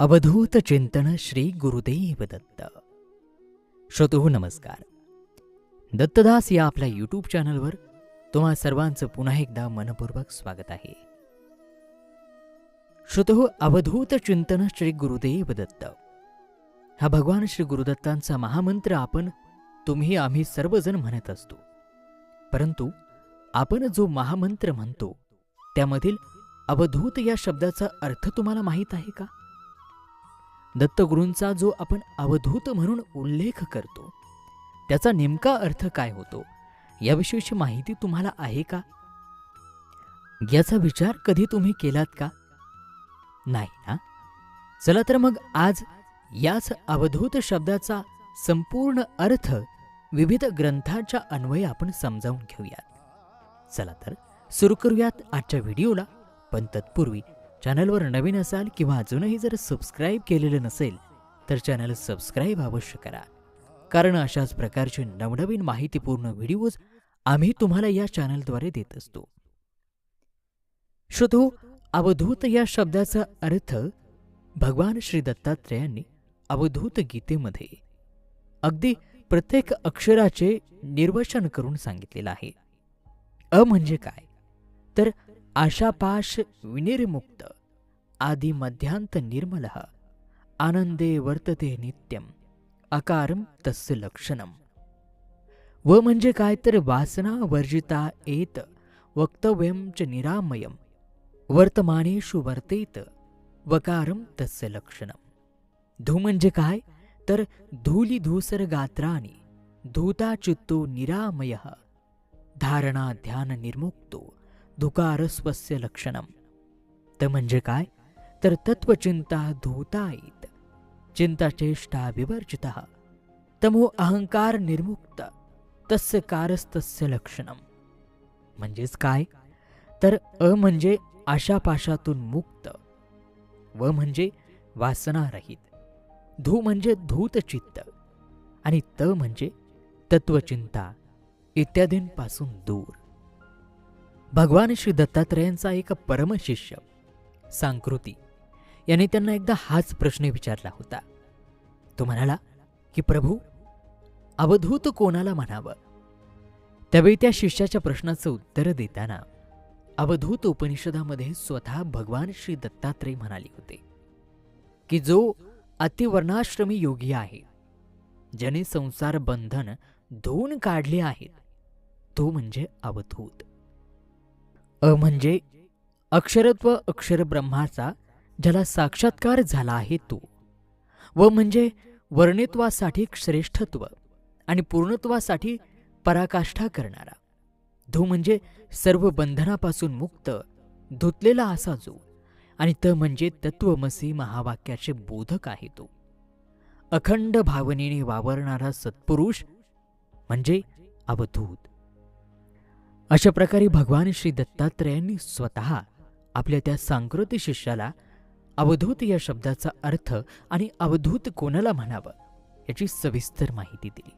अवधूत चिंतन श्री गुरुदेव दत्त श्रोतो नमस्कार. दत्तदास या आपल्या यूट्यूब चॅनलवर तुम्हा सर्वांचं पुन्हा एकदा मनपूर्वक स्वागत आहे. श्रोतो अवधूत चिंतन श्री गुरुदेव दत्त हा भगवान श्री गुरुदत्तांचा महामंत्र आपण तुम्ही आम्ही सर्वजण म्हणत असतो. परंतु आपण जो महामंत्र म्हणतो त्यामधील अवधूत या शब्दाचा अर्थ तुम्हाला माहीत आहे का? दत्तगुरूंचा जो आपण अवधूत म्हणून उल्लेख करतो त्याचा नेमका अर्थ काय होतो? याविषयीची माहिती तुम्हाला आहे का? याचा विचार कधी तुम्ही केलात का? नाही ना? चला तर मग आज याच अवधूत शब्दाचा संपूर्ण अर्थ विविध ग्रंथांच्या अन्वये आपण समजावून घेऊयात. चला तर सुरू करूयात आजच्या व्हिडिओला. पण तत्पूर्वी चॅनलवर नवीन असाल किंवा अजूनही जर सबस्क्राईब केलेलं नसेल तर चॅनल सबस्क्राईब अवश्य करा. कारण अशाच प्रकारचे नवनवीन माहितीपूर्ण व्हिडिओज आम्ही तुम्हाला या चॅनलद्वारे देत असतो. श्रोतो अवधूत या शब्दाचा अर्थ भगवान श्री दत्तात्रेयांनी अवधूत गीतेमध्ये अगदी प्रत्येक अक्षराचे निर्वचन करून सांगितलेलं आहे. अ म्हणजे काय? तर आशापाश विनिर्मुक्त आदि मध्यांत निर्मल आनंदे वर्तते नित्यम अकारम तस्य लक्षणम। व म्हणजे काय तर वासना वर्जिता एत वक्तव्यम च निरामयम वर्तमानेषु वर्तेत वकारम तस्य लक्षणम। धू म्हणजे काय? तर धूली धूसर गात्राणी धूता चित्तो निरामय। धारणा ध्यान निर्मुक्तो धुकारस्वस्य लक्षणम. त म्हणजे काय? तर तत्वचिंता धूतायित. चिंताचेष्टा विवर्जित. तमो अहंकार निर्मुक्त. तस्य कारस्तस्य लक्षणम. म्हणजेच काय? तर अ म्हणजे आशापाशातून मुक्त. व म्हणजे वासनारहित. धू म्हणजे धूतचित्त. आणि त म्हणजे तत्वचिंता इत्यादींपासून दूर. भगवान श्री दत्तात्रेयांचा एक परमशिष्य सांकृती. याने त्यांना एकदा हाच प्रश्न विचारला होता. तो म्हणाला की प्रभू अवधूत कोणाला म्हणावं? त्यावेळी त्या शिष्याच्या प्रश्नाचं उत्तर देताना अवधूत उपनिषदामध्ये स्वतः भगवान श्री दत्तात्रय म्हणाले होते की जो अतिवर्णाश्रमी योगी आहे ज्याने संसार बंधन धुवून काढले आहेत तो म्हणजे अवधूत. अ म्हणजे अक्षरत्व अक्षर ब्रह्माचा ज्याला साक्षात्कार झाला आहे तो. व म्हणजे वर्णित्वासाठी श्रेष्ठत्व आणि पूर्णत्वासाठी पराकाष्ठा करणारा. धू म्हणजे सर्व बंधनापासून मुक्त धुतलेला असा जो आणि त म्हणजे तत्वमसी महावाक्याचे बोधक आहे तो. अखंड भावनेने वावरणारा सत्पुरुष म्हणजे अवधूत. अशा प्रकारे भगवान श्री दत्तात्रयांनी स्वतः आपल्या त्या सांकृती शिष्याला अवधूत या शब्दाचा अर्थ आणि अवधूत कोणाला म्हणावं याची सविस्तर माहिती दिली.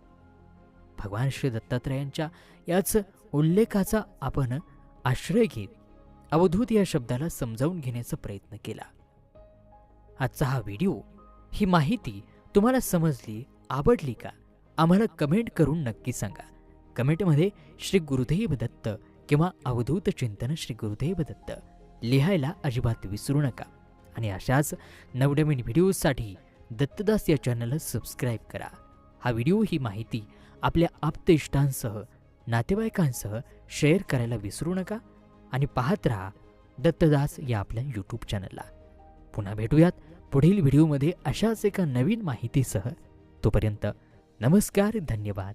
भगवान श्री दत्तात्रयांच्या याच उल्लेखाचा आपण आश्रय घेत अवधूत या शब्दाला समजावून घेण्याचा प्रयत्न केला. आजचा हा व्हिडिओ ही माहिती तुम्हाला समजली आवडली का? आम्हाला कमेंट करून नक्की सांगा. कमेंटमध्ये श्री गुरुदेव दत्त किंवा अवधूत चिंतन श्री गुरुदेव दत्त. लिहायला अजिबात विसरू नका. आणि अशाच नवनवीन व्हिडिओसाठी दत्तदास या चॅनलला सबस्क्राईब करा. हा व्हिडिओ ही माहिती आपल्या आप्तेष्टांसह नातेवाईकांसह शेअर करायला विसरू नका आणि पाहत राहा दत्तदास या आपल्या यूट्यूब चॅनलला. पुन्हा भेटूयात पुढील व्हिडिओमध्ये अशाच एका नवीन माहितीसह. तोपर्यंत नमस्कार धन्यवाद.